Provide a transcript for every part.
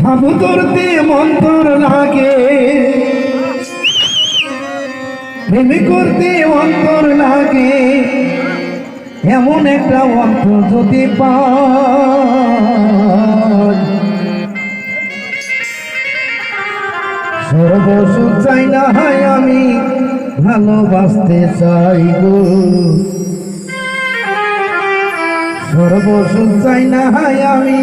সাবুতরতে মন্তর লাগে। প্রেমে করতে অন্তর লাগে। এমন একটা অন্তর যদি সর্বসু চাই না হয় আমি, ভালোবাসতে চাই গো। সর্বসু চাই না হয় আমি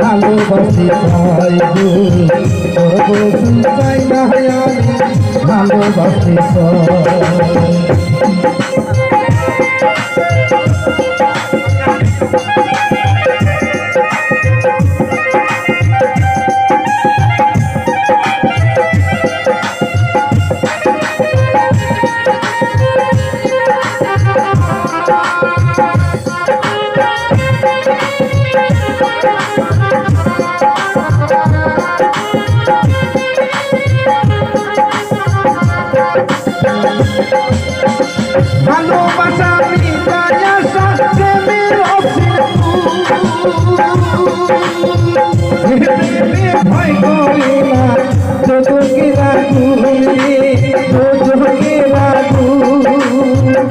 ভালোবাসি গো সর্বসুখ চাই না ভালোবাসি চাই ভালোবাসা মিটাই আশা প্রেমের অসীম প্রেমে ভয় করে না তোকে রাখু তোকে রাখু ভালোবাসা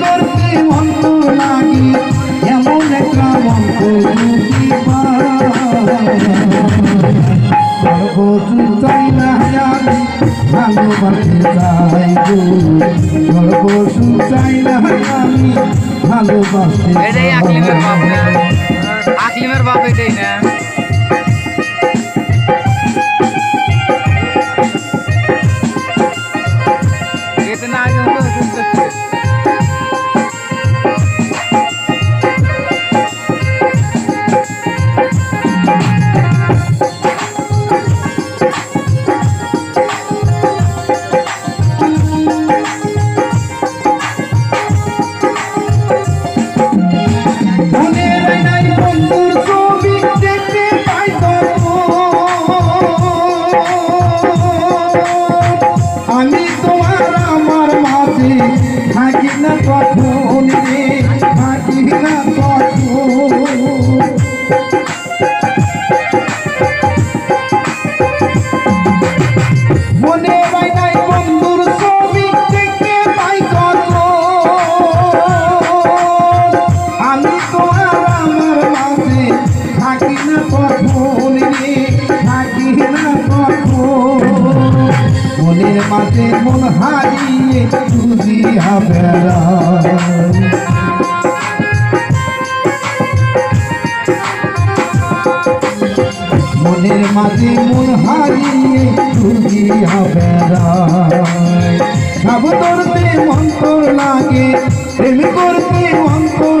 ভালোবাসতে আকলিমের বাপ এটাই না। আমি তো আর আমার মাঝে থাকি না মনের মাঝে মন হারিয়ে খুঁজি বেড়া মন হারিয়ে লাগে, প্রেম করতে সব